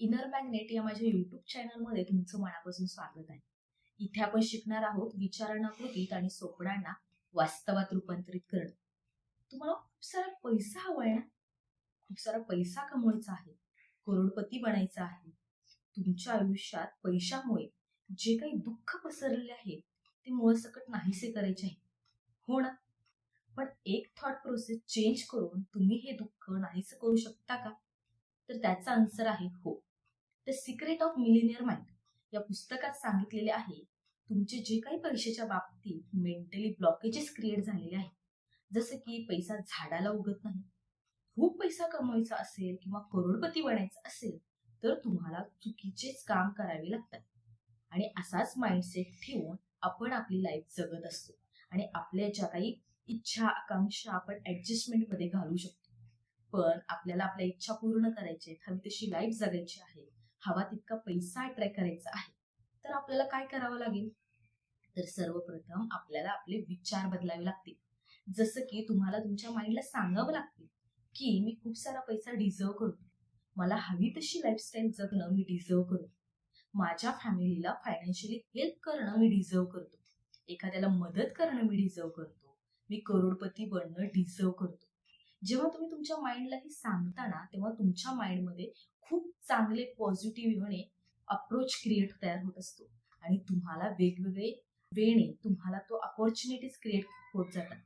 Inner magnet या माझ्या YouTube चॅनलमध्ये तुमचं मनापासून स्वागत आहे. इथे आपण शिकणार आहोत विचारांना कृतीत आणि स्वप्नांना वास्तवात रूपांतरित करणं. तुम्हाला खूप सारा पैसा हवाय ना? खूप सारा पैसा कमवायचा आहे. करोडपती बनायचा आहे. तुमच्या आयुष्यात पैशामुळे जे काही दुःख पसरलेले आहे ते मुळसकट नाहीसे करायचे आहे. हो ना? पण एक थॉट प्रोसेस चेंज करून तुम्ही हे दुःख नाहीसे करू शकता का? तर त्याचा आन्सर आहे हो. The secret of millionaire mind या पुस्तकात सांगितलेले आहे तुमचे जे काही पैशाच्या बाबतीत मेंटली ब्लॉकेजेस क्रिएट झालेले आहेत जसं की पैसा झाडाला उगत नाही खूप पैसा कमवायचा असेल किंवा करोडपती बनायचा असेल तर तुम्हाला चुकीचेच काम करावे लागतात. आणि असाच माइंडसेट ठेवून आपण आपली लाईफ जगत असतो. आणि आपल्या ज्या काही इच्छा आकांक्षा आपण ऍडजस्टमेंटमध्ये घालू शकतो. पण आपल्याला आपल्या इच्छा पूर्ण करायची आहेत. हवी तशी लाईफ जगायची आहे. हवा तितका पैसा अट्रॅक्ट करायचा आहे. तर आपल्याला काय करावं लागेल? तर सर्वप्रथम आपल्याला आपले विचार बदलावे लागतील. जसं की तुम्हाला तुमच्या माइंडला सांगावं लागतील की मी खूप सारा पैसा डिझर्व करतो मला हवी तशी लाईफस्टाईल जगणं मी डिझर्व करतो माझ्या फॅमिलीला फायनान्शियली हेल्प करणं मी डिझर्व करतो एखाद्याला मदत करणं मी डिझर्व करतो मी करोडपती बनणं डिझर्व करतो जेव्हा तुम्ही तुमच्या माइंडला हे सांगताना तेव्हा तुमच्या माइंडमध्ये खूप चांगले पॉझिटिव्ह होणे अप्रोच क्रिएट तयार होत असतो. आणि तुम्हाला वेगवेगळे वेणे तुम्हाला तो अपॉर्च्युनिटीज क्रिएट होत जातात.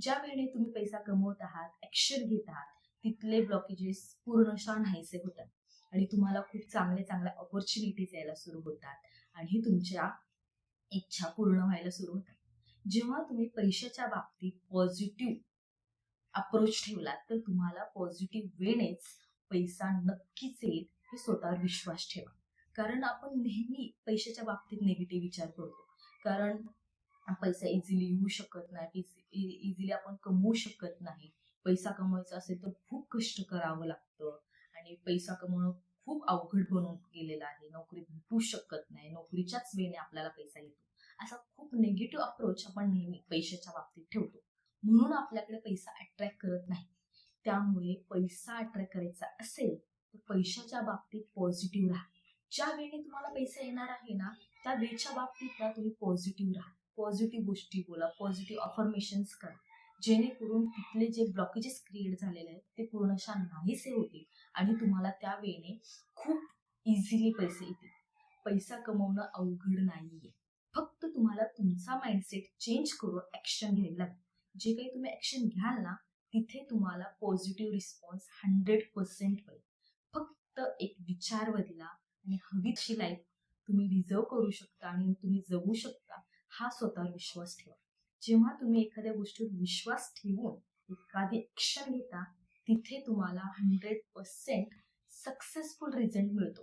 ज्या वेळेने तुम्ही पैसा कमवत आहात ऍक्शन घेत आहात तिथले ब्लॉकेजेस पूर्णशः नाहीसे होतात. आणि तुम्हाला खूप चांगले चांगल्या ऑपॉर्च्युनिटीज यायला सुरू होतात. आणि तुमच्या इच्छा पूर्ण व्हायला सुरू होतात. जेव्हा तुम्ही पैशाच्या बाबतीत पॉझिटिव्ह अप्रोच ठेवला तर तुम्हाला पॉझिटिव्ह वेनेच पैसा नक्कीच येईल हे स्वतःवर विश्वास ठेवा. कारण आपण नेहमी पैशाच्या बाबतीत निगेटिव्ह विचार करतो. कारण पैसा इझिली येऊ शकत नाही इझिली e-, आपण कमवू शकत नाही. पैसा कमवायचा असेल तर खूप कष्ट करावं लागतं. आणि पैसा कमवणं खूप अवघड बनून गेलेलं आहे. नोकरी भेटू शकत नाही. नोकरीच्याच वेळेने आपल्याला पैसा येतो. असा खूप निगेटिव्ह अप्रोच आपण नेहमी पैशाच्या बाबतीत ठेवतो. म्हणून आपल्याकडे पैसा अट्रॅक्ट करत नाही. त्यामुळे पैसा अट्रॅक्ट करायचा असेल तर पैशाच्या बाबतीत पॉझिटिव्ह राहा. ज्या वेळी तुम्हाला पैसा येणार आहे ना त्या वेळच्या बाबतीत ना तुम्ही पॉझिटिव्ह राहा. पॉझिटिव्ह गोष्टी बोला पॉझिटिव्ह अफर्मेशन्स करा. जेणेकरून तिथले जे ब्लॉकेजेस क्रिएट झालेले आहेत ते पूर्णशा नाहीसे होतील आणि तुम्हाला त्या वेळेने खूप इझिली पैसे येतील. पैसा कमवणं अवघड नाहीये. फक्त तुम्हाला तुमचा माइंडसेट चेंज करून ऍक्शन घ्यायला लागेल जे काही तुम्ही ऍक्शन घ्याल ना तिथे तुम्हाला पॉझिटिव्ह रिस्पॉन्स हंड्रेड पर्सेंट होईल. फक्त एक विचार बदला आणि हवी तशी लाईफ तुम्ही डिझर्व करू शकता आणि तुम्ही जगू शकता हा स्वतःवर विश्वास ठेवा. जेव्हा तुम्ही एखाद्या गोष्टीवर विश्वास ठेवून एखादी ऍक्शन घेता तिथे तुम्हाला हंड्रेड पर्सेंट सक्सेसफुल रिझल्ट मिळतो.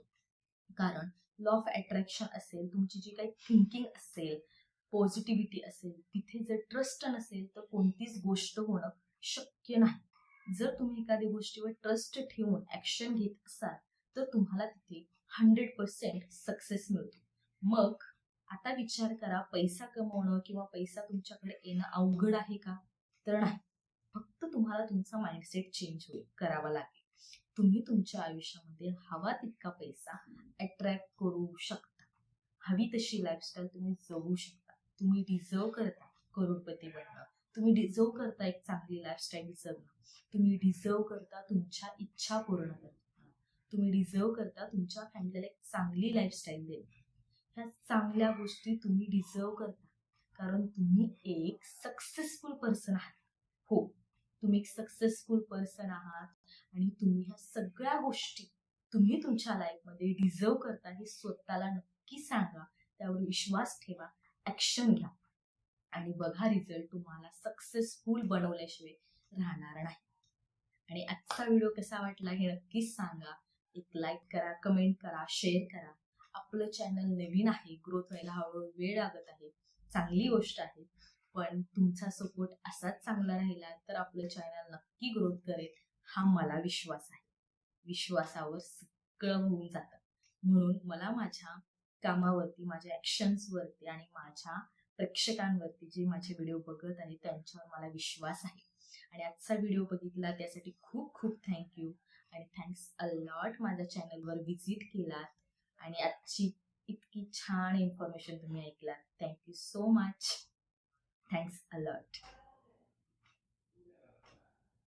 कारण लॉ ऑफ अट्रॅक्शन असेल तुमची जी काही थिंकिंग असेल पॉझिटिव्हिटी असेल तिथे जर ट्रस्ट नसेल तर कोणतीच गोष्ट होणं शक्य नाही. जर तुम्ही एखाद्या गोष्टीवर ट्रस्ट ठेवून ऍक्शन घेत असाल तर तुम्हाला तिथे हंड्रेड पर्सेंट सक्सेस मिळतो. मग आता विचार करा पैसा कमवणं किंवा पैसा तुमच्याकडे येणं अवघड आहे का? तर नाही. फक्त तुम्हाला तुमचा माइंडसेट चेंज होईल करावा लागेल. तुम्ही तुमच्या आयुष्यामध्ये हवा तितका पैसा अट्रॅक्ट करू शकता. हवी तशी लाईफस्टाईल तुम्ही जगू शकता. तुम्ही डिझर्व करता करोडपती बनणं. तुम्ही डिझर्व करता एक चांगली लाईफस्टाईल जगणं. तुम्ही डिझर्व करता तुमच्या इच्छा पूर्ण करणं. तुम्ही डिझर्व करता तुमच्या फॅमिलीला एक चांगली लाईफस्टाईल देणं. ह्या चांगल्या गोष्टी तुम्ही डिझर्व करता. कारण तुम्ही एक सक्सेसफुल पर्सन आहात. हो तुम्ही एक सक्सेसफुल पर्सन आहात आणि तुम्ही ह्या सगळ्या गोष्टी तुम्ही तुमच्या लाईफमध्ये डिझर्व करता हे स्वतःला नक्की सांगा. त्यावर विश्वास ठेवा. ऍक्शन घ्या. आणि बघा रिझल्ट तुम्हाला सक्सेसफुल बनवल्याशिवाय राहणार नाही. आणि आजचा व्हिडिओ कसा वाटला हे नक्कीच सांगा. एक लाईक करा कमेंट करा शेअर करा. आपलं चॅनल नवीन आहे ग्रोथ व्हायला हळूहळू वेळ लागत आहे. चांगली गोष्ट आहे. पण तुमचा सपोर्ट असाच चांगला राहिला तर आपलं चॅनल नक्की ग्रोथ करेल हा मला विश्वास आहे. विश्वासावर सगळं होऊन जातं. म्हणून मला माझ्या कामावरती माझ्या ऍक्शन्सवरती आणि माझ्या प्रेक्षकांवरती जे माझे व्हिडिओ बघत आहेत त्यांच्यावर मला विश्वास आहे. आणि आजचा व्हिडिओ बघितला त्यासाठी खूप खूप थँक्यू आणि थँक्स अलॉट माझ्या चॅनलवर व्हिजिट केलात. आणि आजची इतकी छान इन्फॉर्मेशन तुम्ही ऐकलात. Thank you so much thanks a lot